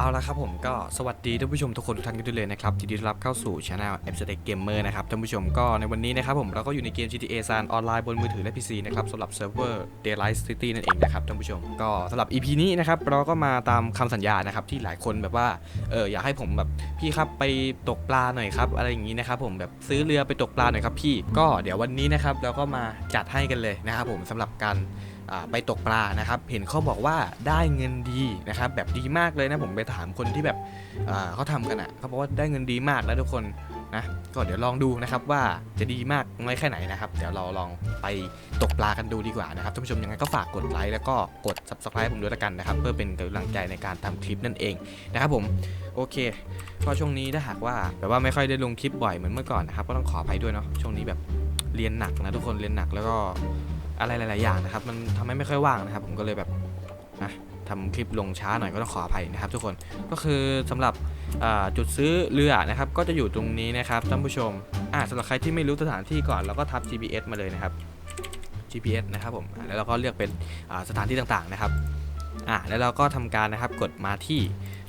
เอาละครับผมก็สวัสดีท่านผู้ชมทุกคนทุกท่านกันด้วยเลยนะครับยินดีต้อนรับเข้าสู่ช anel a p s t e c Gamer นะครับท่านผู้ชมก็ในวันนี้นะครับผมเราก็อยู่ในเกม GTA San ออนไลน์บนมือถือและ PC นะครับสำหรับเซิร์ฟเวอร์ Daylight City นั่นเองนะครับท่านผู้ชมก็สำหรับ EP นี้นะครับเราก็มาตามคำสัญญานะครับที่หลายคนแบบว่าเอออยากให้ผมแบบพี่ครับไปตกปลาหน่อยครับอะไรอย่างนี้นะครับผมแบบซื้อเรือไปตกปลาหน่อยครับพี่ก็เดี๋ยววันนี้นะครับเราก็มาจัดให้กันเลยนะครับผมสำหรับการ ไปตกปลานะครับ เห็นเขาบอกว่าได้เงินดีนะครับ แบบดีมากเลยนะผมไปถามคนที่แบบเขาทำกันอะเขาบอกว่าได้เงินดีมากแล้วทุกคนนะก็เดี๋ยวลองดูนะครับว่าจะดีมากน้อยแค่ไหนนะครับ เดี๋ยวเราลองไปตกปลากันดูดีกว่านะครับท่านผู้ชมยังไงก็ฝากกดไลค์แล้วก็กด subscribe ผมด้วยละกันนะครับ เพื่อเป็นกำลังใจในการทำคลิปนั่นเองนะครับผมโอเคก็ช่วงนี้ถ้าหากว่าแบบว่าไม่ค่อยได้ลงคลิปบ่อยเหมือนเมื่อก่อนนะครับ ก็ต้องขออภัยด้วยเนาะช่วงนี้แบบเรียนหนักนะทุกคนเรียนหนักแล้วก็ อะไรหลาย ๆ อย่างนะครับ มันทำให้ไม่ค่อยว่างนะครับ ผมก็เลยแบบนะทำคลิปลงช้าหน่อยก็ต้องขออภัยนะครับ ทุกคนก็คือสำหรับจุดซื้อเรือนะครับ ก็จะอยู่ตรงนี้นะครับท่านผู้ชมอ่าสำหรับใครที่ไม่รู้สถานที่ก่อนเราก็ทับ GPS มาเลยนะครับ GPS นะครับผมแล้วเราก็เลือกเป็นสถานที่ต่าง ๆ นะครับอ่าแล้วเราก็ทำการนะครับกดมาที่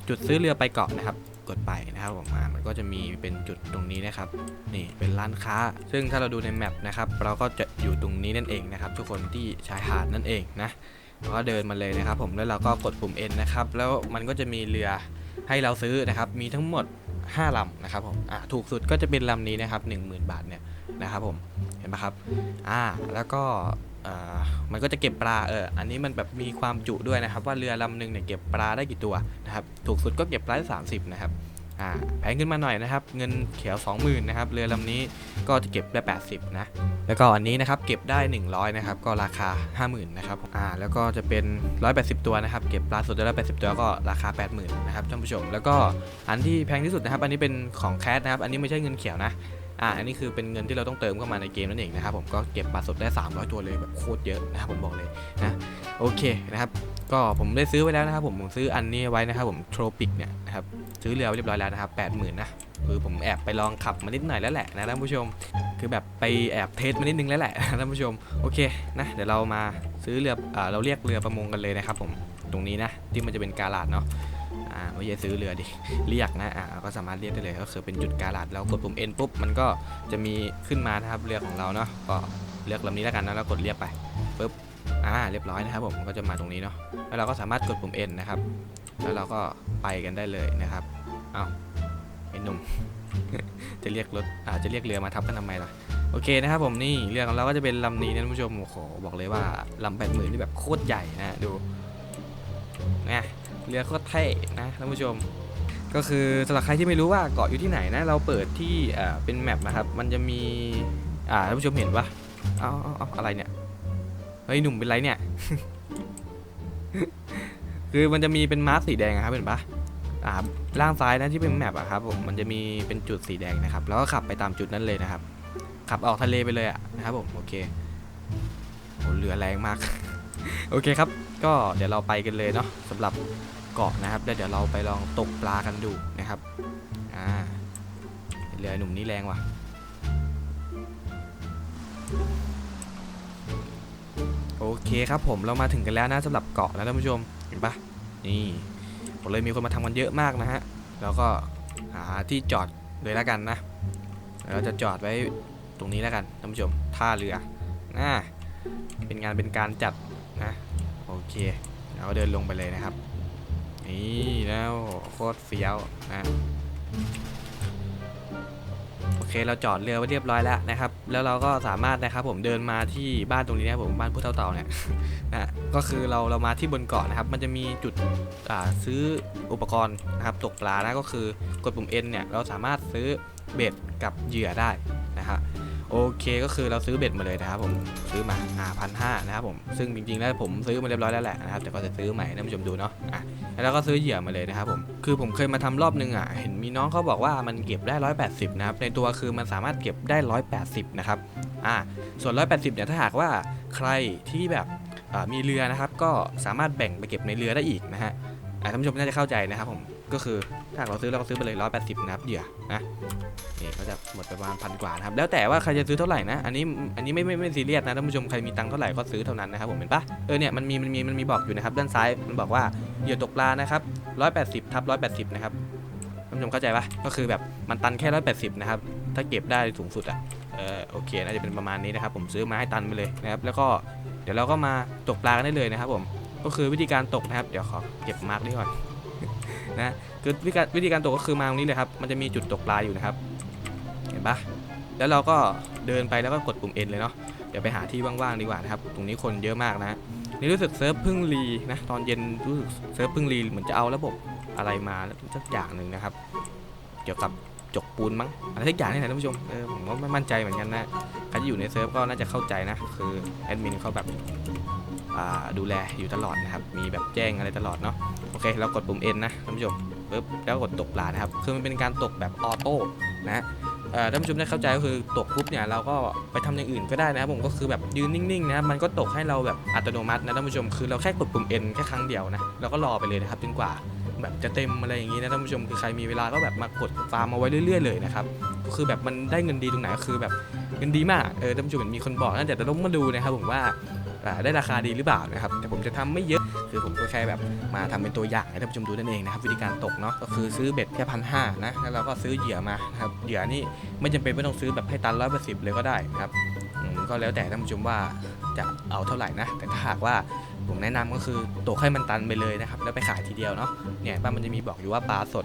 จุดซื้อเรือไปเกาะนะครับ กดไปนะครับผมอ่ามันก็จะมีเป็นจุดตรงนี้นะครับนี่เป็นร้านค้า ซึ่งถ้าเราดูในแมปนะครับเราก็จะอยู่ตรงนี้นั่นเองนะครับทุกคนที่ชายหาดนั่นเองนะเราก็เดินมาเลยนะครับ ผมแล้วเราก็กดปุ่ม N นะครับแล้วมันก็จะมีเรือให้เราซื้อนะครับมีทั้งหมด5ลำนะครับผมอ่าถูกสุดก็จะเป็นลำนี้นะครับ10,000 บาทเนี่ยนะครับผมเห็นไหมครับอ่าแล้วก็ มันก็จะเก็บปลาเอออันนี้มันแบบมีความจุด้วยนะครับ ว่าเรือลำหนึ่งเนี่ยเก็บปลาได้กี่ตัวนะครับถูกสุดก็เก็บปลาได้30นะครับอ่าแพงขึ้นมาหน่อยนะครับ เงินเขียว 20,000นะครับเรือลำนี้ก็จะเก็บได้ 80นะแล้วก็อันนี้นะครับเก็บได้ 100นะครับก็ราคา 50,000นะครับอ่าแล้วก็จะเป็น 180 ตัวนะครับเก็บปลาสดได้180 ตัวก็ราคา 80,000นะครับท่านผู้ชม แล้วก็อันที่แพงที่สุดนะครับ อันนี้เป็นของแคสนะครับ อันนี้ไม่ใช่เงินเขียวนะ อ่าอันนี้คือเป็นเงินที่เราต้องเติมเข้ามาในเกมนั่นเองนะครับผมก็เก็บปลาสดได้ 300 ตัวเลยแบบโคตรเยอะนะครับผมบอกเลยนะโอเคนะครับก็ผมได้ซื้อไว้แล้วนะครับผมผมซื้ออันนี้ไว้นะครับผมโทรปิกเนี่ยนะครับซื้อเรือไว้เรียบร้อยแล้วนะครับแปดหมื่นนะคือผมแอบไปลองขับมานิดหน่อยแล้วแหละนะท่านผู้ชม คือแบบไปแอบเทสมานิดนึงแล้วแหละท่านผู้ชมโอเคนะเดี๋ยวเรามาซื้อเรืออ่าเราเรียกเรือประมงกันเลยนะครับผมตรงนี้นะที่มันจะเป็นกาลาดเนาะ อ่าไม่ใช่ซื้อเรือดิ เรียกนะอ่าก็สามารถเรียกได้เลย ก็คือเป็นจุดกาลาดแล้วกดปุ่ม N ปุ๊บ มันก็จะมีขึ้นมานะครับเรือของเราเนาะ ก็เลือกลำนี้แล้วกันนะแล้วกดเรียกไปปุ๊บ อ่า เรียบร้อยนะครับผมมันก็จะมาตรงนี้เนาะ แล้วเราก็สามารถกดปุ่ม N นะครับ แล้วเราก็ไปกันได้เลยนะครับ เอาไอ้หนุ่ม จะเรียกรถอาจจะเรียกเรือมาทับกันทำไมล่ะโอเคนะครับผมนี่เรือของเราก็จะเป็นลำนี้นะท่านผู้ชมโอ้โหบอกเลยว่าลำแปดหมื่นนี่แบบโคตรใหญ่นะดูนะ เรือโคตรเท่นะท่านผู้ชม ก็คือสำหรับใครที่ไม่รู้ว่าเกาะอยู่ที่ไหนนะเราเปิดที่เป็นแมปนะครับมันจะมีอ่าท่านผู้ชมเห็นปะเอาเอาอะไรเนี่ยเฮ้ยหนุ่มเป็นไรเนี่ยคือมันจะมีเป็นมาร์คสีแดงครับเห็นปะอ่าล่างซ้ายนะที่เป็นแมปอะครับผมมันจะมีเป็นจุดสีแดงนะครับ แล้วก็ขับไปตามจุดนั้นเลยนะครับ ขับออกทะเลไปเลยอะนะครับผมโอเคโหเรือแรงมาก โอเคครับ ก็เดี๋ยวเราไปกันเลยเนาะสำหรับ เกาะนะครับแล้วเดี๋ยวเราไปลองตกปลากันดูนะครับอ่าเรือหนุ่มนี่แรงว่ะโอเคครับผมเรามาถึงกันแล้วนะสำหรับเกาะนะท่านผู้ชมเห็นปะนี่ผมเลยมีคนมาทำกันเยอะมากนะฮะแล้วก็หาที่จอดเลยแล้วกันนะเราจะจอดไว้ตรงนี้แล้วกันท่านผู้ชมท่าเรือนะเป็นงานเป็นการจัดนะโอเคเราก็เดินลงไปเลยนะครับ นี่แล้วโคตรเฟี้ยวนะโอเคเราจอดเรือไว้เรียบร้อยแล้วนะครับ แล้วเราก็สามารถนะครับผมเดินมาที่บ้านตรงนี้นะผมบ้านผู้เฒ่าเต่าเนี่ยนะก็คือเราเรามาที่บนเกาะนะครับ มันจะมีจุดซื้ออุปกรณ์นะครับตกปลานะก็คือกดปุ่ม N เนี่ยเราสามารถซื้อเบ็ดกับเหยื่อได้นะฮะโอเคก็คือเราซื้อเบ็ดมาเลยนะครับผมซื้อมาอ่าพันห้านะครับผมซึ่งจริงๆแล้วผมซื้อมาเรียบร้อยแล้วแหละนะครับแต่ก็จะซื้อใหม่ท่านผู้ชมดูเนาะอะ แล้วก็ซื้อเหยื่อมาเลยนะครับผมคือผมเคยมาทำรอบนึงอะเห็นมีน้องเขาบอกว่ามันเก็บได้ 180 นะครับในตัวคือมันสามารถเก็บได้ 180 นะครับอ่าส่วน 180 เนี่ยถ้าหากว่าใครที่แบบมีเรือนะครับ ก็สามารถแบ่งไปเก็บในเรือได้อีกนะฮะท่านผู้ชมน่าจะเข้าใจนะครับผม ก็คือถ้าเราซื้อเราก็ซื้อไปเลยร้อยแปดสิบนะครับเหยื่อนะนี่ก็จะหมดปประมาณพันกว่านะครับแล้วแต่ว่าใครจะซื้อเท่าไหร่นะอันนี้อันนี้ไม่ไม่ไม่ซีเรียสนะท่านผู้ชมใครมีตังค์เท่าไหร่ก็ซื้อเท่านั้นนะครับผมเห็นปะเออเนี่ยมันมีมันมีมันมีบอกอยู่นะครับด้านซ้ายมันบอกว่าเหยื่อตกปลานะครับร้อยแปดสิบทับร้อยแปดสิบนะครับท่านผู้ชมเข้าใจปะก็คือแบบมันตันแค่ร้อยแปดสิบนะครับถ้าเก็บได้สูงสุดอะเออโอเคน่าจะเป็นประมาณนี้นะครับผมซื้อมาให้ตันไปเลยนะครับแล้วก็เดี๋ยวเราก็มาตกปลากันได้เลยนะครับผมก็คือวิธีการตกนะครับ เดี๋ยวขอเก็บมาร์กนี่ก่อน นะคือวิธีการวิธีการตกก็คือมาตรงนี้เลยครับ มันจะมีจุดตกปลาอยู่นะครับ เห็นปะแล้วเราก็เดินไปแล้วก็กดปุ่ม N เลยเนาะ เดี๋ยวไปหาที่ว่างๆดีกว่านะครับ ตรงนี้คนเยอะมากนะ นี่รู้สึกเซิร์ฟพึ่งรีนะ ตอนเย็นรู้สึกเซิร์ฟพึ่งรีเหมือนจะเอาระบบอะไรมาสักอย่างหนึ่งนะครับ เกี่ยวกับจกปูนมั้งอะไรสักอย่างนี่แหละท่านผู้ชม เออผมก็ไม่มั่นใจเหมือนกันนะ ใครที่อยู่ในเซิร์ฟก็น่าจะเข้าใจนะ คือแอดมินเขาแบบ ดูแลอยู่ตลอดนะครับ มีแบบแจ้งอะไรตลอดเนาะ โอเค เรากดปุ่ม N นะท่านผู้ชมปึ๊บแล้วกดตกปลานะครับ คือมันเป็นการตกแบบออโต้นะเอ่อท่านผู้ชมได้เข้าใจก็คือตกปุ๊บเนี่ยเราก็ไปทำอย่างอื่นก็ได้นะครับผมก็คือแบบยืนนิ่งๆนะมันก็ตกให้เราแบบอัตโนมัตินะท่านผู้ชมคือเราแค่กดปุ่ม N แค่ครั้งเดียวนะเราก็รอไปเลยนะครับจนกว่าแบบจะเต็มอะไรอย่างนี้นะท่านผู้ชมคือใครมีเวลาก็แบบมากดฟาร์มเอาไว้เรื่อย ๆ เลยนะครับก็คือแบบมันได้เงินดีตรงไหนก็คือแบบ เงินดีมากเออท่านผู้ชมเห็นมีคนบอกนะเดี๋ยวจะต้องมาดูนะครับผมว่าได้ราคาดีหรือเปล่านะครับแต่ผมจะทำไม่เยอะคือผมก็แค่แบบมาทำเป็นตัวอย่างให้ท่านผู้ชมดูนั่นเองนะครับวิธีการตกเนาะก็คือซื้อเบ็ดแค่พันห้านะแล้วเราก็ซื้อเหยื่อมาครับเหยื่อนี่ไม่จำเป็นไม่ต้องซื้อแบบให้ตันร้อยเปอร์สิบเลยก็ได้ครับอืมก็แล้วแต่ท่านผู้ชมว่าจะเอาเท่าไหร่นะ แต่ถ้าหากว่าผมแนะนำก็คือตกให้มันตันไปเลยนะครับแล้วไปขายทีเดียวเนาะเนี่ยบ้านมันจะมีบอกอยู่ว่าปลาสด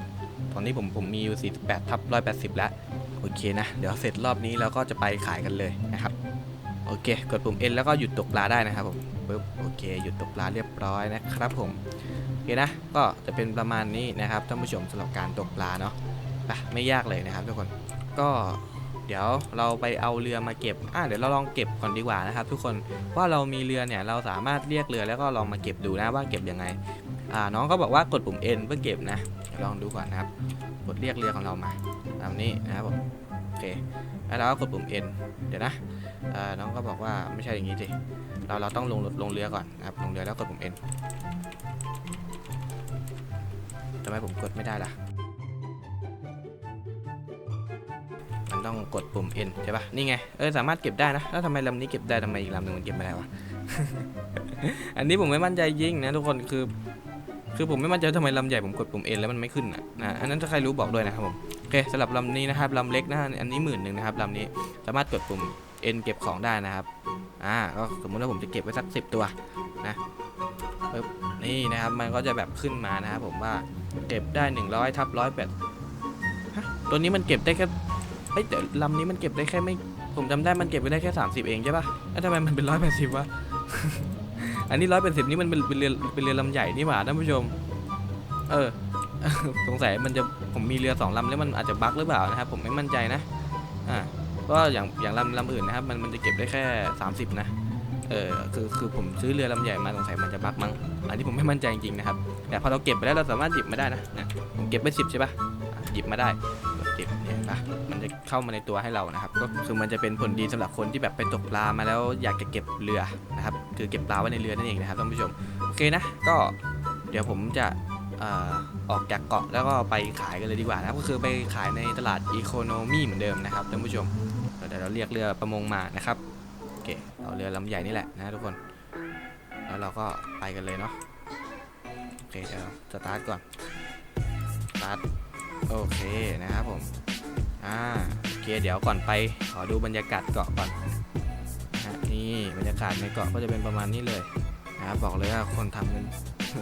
ตอนนี้ผมผมมีอยู่ 48ทับ180 แล้ว โอเคนะ เดี๋ยวเสร็จรอบนี้เราก็จะไปขายกันเลยนะครับ โอเค กดปุ่ม N แล้วก็หยุดตกปลาได้นะครับผมปึ๊บโอเค หยุดตกปลาเรียบร้อยนะครับผม โอเคนะ ก็จะเป็นประมาณนี้นะครับท่านผู้ชมสำหรับการตกปลาเนาะไปไม่ยากเลยนะครับทุกคน ก็เดี๋ยวเราไปเอาเรือมาเก็บ อะเดี๋ยวเราลองเก็บก่อนดีกว่านะครับ ทุกคน ว่าเรามีเรือเนี่ยเราสามารถเรียกเรือแล้วก็ลองมาเก็บดูนะว่าเก็บยังไง อ่าน้องก็บอกว่ากดปุ่ม N เพื่อเก็บนะลองดูก่อนนะครับ กดเรียกเรือของเรามา ตามนี้นะครับผมโอเคแล้วเราก็กดปุ่ม N เดี๋ยวนะน้องก็บอกว่าไม่ใช่อย่างนี้สิเราเราต้องลงลงเรือก่อนนะครับลงเรือแล้วกดปุ่ม N ทำไมผมกดไม่ได้ล่ะ มันต้องกดปุ่ม N ใช่ปะนี่ไง เออสามารถเก็บได้นะ แล้วทำไมลำนี้เก็บได้ทำไมอีกลำหนึ่งมันเก็บไม่ได้วะ อันนี้ผมไม่มั่นใจยิ่งนะทุกคนคือ คือผมไม่มั่นใจทำไมลำใหญ่ผมกดปุ่ม N แล้วมันไม่ขึ้นอะนะ อันนั้นถ้าใครรู้บอกด้วยนะครับผม สำหรับลำนี้นะครับลำเล็กนะอันนี้หมื่นหนึ่งนะครับลำนี้สามารถกดปุ่ม N เก็บของได้นะครับอ่าก็สมมติว่าผมจะเก็บไว้สักสิบตัวนะปึ๊บนี่นะครับมันก็จะแบบขึ้นมานะครับผมว่าเก็บได้ 100ทับร้อยแปดฮะตัวนี้มันเก็บได้แค่เอ้ยแต่ลำนี้มันเก็บได้แค่ไม่ผมจำได้มันเก็บไปได้แค่ 30 เองใช่ปะแล้วทำไมมันเป็นร้อยแปดสิบวะอันนี้ร้อยแปดสิบนี่มันเป็นเป็นเรือเป็นเรือลำใหญ่นี่หว่าท่านผู้ชม เออ สงสัยมันจะผมมีเรือสองลำแล้วมันอาจจะบั๊กหรือเปล่านะครับผมไม่มั่นใจนะอ่าก็อย่างอย่างลำลำอื่นนะครับมันมันจะเก็บได้แค่ 30 นะเออคือคือผมซื้อเรือลำใหญ่มาสงสัยมันจะบั๊กมั้งอันนี้ผมไม่มั่นใจจริงๆนะครับแต่พอเราเก็บไปแล้วเราสามารถหยิบมาได้นะนะผมเก็บไปสิบใช่ปะ่ะหยิบมาได้กดหยิบเนี่ยนะมันจะเข้ามาในตัวให้เรานะครับ ก็คือมันจะเป็นผลดีสำหรับคนที่แบบไปตกปลามาแล้วอยากจะเก็บเรือนะครับคือเก็บปลาไว้ในเรือนั่นเองนะครับท่านผู้ชมโอเคนะก็เดี๋ยวผมจะ ออกจากเกาะแล้วก็ไปขายกันเลยดีกว่านะครับก็คือไปขายในตลาดอีโคโนมีเหมือนเดิมนะครับท่านผู้ชมเดี๋ยวเราเรียกเรือประมงมานะครับโอเคเอาเรือลำใหญ่นี่แหละนะทุกคน แล้วเราก็ไปกันเลยเนาะโอเคเดี๋ยวสตาร์ทก่อนสตาร์ทโอเคนะครับผมอ่าโอเคเดี๋ยวก่อนไปขอดูบรรยากาศเกาะก่อนนะฮะนี่บรรยากาศในเกาะก็จะเป็นประมาณนี้เลยนะครับบอกเลยว่าคนทำกัน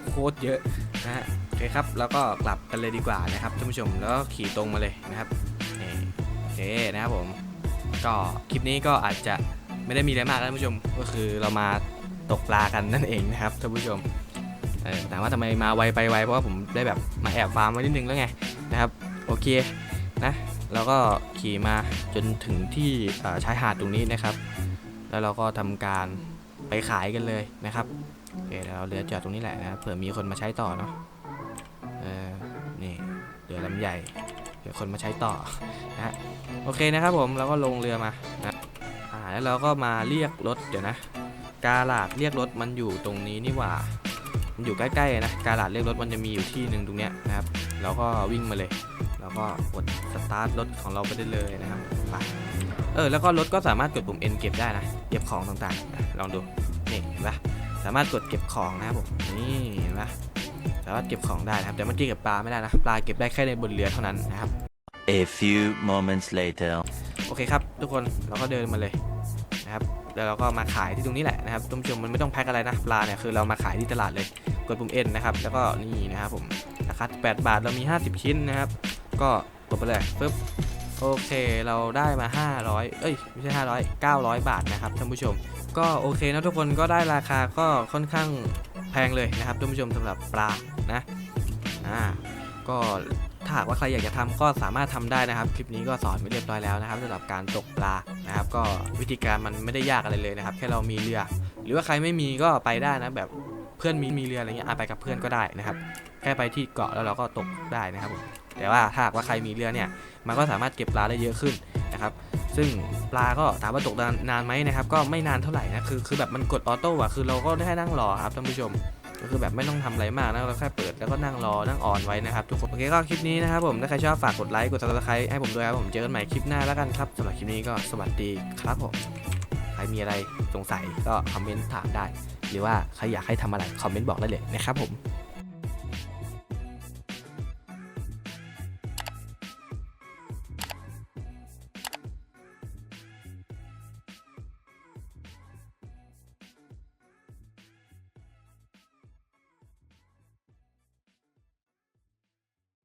โคตรเยอะนะฮะ เคครับ แล้วก็กลับกันเลยดีกว่านะครับท่านผู้ชม แล้วก็ขี่ตรงมาเลยนะครับโอเคนะครับผม ก็คลิปนี้ก็อาจจะไม่ได้มีอะไรมากนะท่านผู้ชม ก็คือเรามาตกปลากันนั่นเองนะครับท่านผู้ชมแต่ว่าทำไมมาไวไปไวเพราะว่าผมได้แบบมาแอบฟาร์มไว้นิดนึงแล้วไงนะครับ โอเคนะแล้วก็ขี่มาจนถึงที่ชายหาดตรงนี้นะครับ แล้วเราก็ทำการไปขายกันเลยนะครับโอเคเดี๋ยวเราเรือจอดตรงนี้แหละนะเผื่อมีคนมาใช้ต่อเนาะ เออนี่เรือลำใหญ่ เดี๋ยวคนมาใช้ต่อนะฮะโอเคนะครับผมเราก็ลงเรือมานะอ่าแล้วเราก็มาเรียกรถเดี๋ยวนะ กาลาดเรียกรถมันอยู่ตรงนี้นี่หว่า มันอยู่ใกล้ๆนะ การลาดเรียกรถมันจะมีอยู่ที่หนึ่งตรงเนี้ยนะครับแล้วก็วิ่งมาเลยแล้วก็กดสตาร์ทรถของเราไปได้เลยนะครับไปเออแล้วก็รถก็สามารถกดปุ่ม N เก็บได้นะเก็บของต่างๆนะลองดูนี่เห็นปะสามารถกดเก็บของนะครับผมนี่เห็นปะ สามารถเก็บของได้นะครับ แต่มันเก็บปลาไม่ได้นะ ปลาเก็บได้แค่ในบนเรือเท่านั้นนะครับ A few moments later. โอเคครับ ทุกคนเราก็เดินมาเลยนะครับแล้วเราก็มาขายที่ตรงนี้แหละนะครับท่านผู้ชมมันไม่ต้องแพ็คอะไรนะปลาเนี่ยคือเรามาขายที่ตลาดเลยกดปุ่ม N นะครับแล้วก็นี่นะครับผมราคา8บาทเรามี 50 ชิ้นนะครับ ก็กดไปเลยปึ๊บโอเคเราได้มา 500 เอ้ยไม่ใช่ 500 900 บาทนะครับท่านผู้ชม ก็โอเคนะทุกคนก็ได้ราคาก็ค่อนข้างแพงเลยนะครับท่านผู้ชมสำหรับปลานะอ่าก็ถ้าหากว่าใครอยากจะทำก็สามารถทำได้นะครับ คลิปนี้ก็สอนไว้เรียบร้อยแล้วนะครับสำหรับการตกปลานะครับ ก็วิธีการมันไม่ได้ยากอะไรเลยนะครับ แค่เรามีเรือ หรือว่าใครไม่มีก็ไปได้นะแบบเพื่อนมีมีเรืออะไรเงี้ยไปกับเพื่อนก็ได้นะครับ แค่ไปที่เกาะแล้วเราก็ตกได้นะครับผมแต่ว่าถ้าหากว่าใครมีเรือเนี่ยมันก็สามารถเก็บปลาได้เยอะขึ้นนะครับ ซึ่งปลาก็ถามว่าตกนานไหมนะครับ ก็ไม่นานเท่าไหร่นะ คือคือแบบมันกดออโต้อะคือเราก็ได้แค่นั่งรอครับท่านผู้ชม ก็คือแบบไม่ต้องทำอะไรมากนะ เราแค่เปิดแล้วก็นั่งรอ นั่งออนไว้นะครับทุกคน โอเคก็คลิปนี้นะครับผม ถ้าใครชอบฝากกดไลค์ กดซับสไครต์ให้ผมด้วยครับผม เจอกันใหม่คลิปหน้าแล้วกันครับสำหรับคลิปนี้ก็สวัสดีครับผม ใครมีอะไรสงสัยก็คอมเมนต์ถามได้ หรือว่าใครอยากให้ทำอะไรคอมเมนต์บอกได้เลยนะครับผม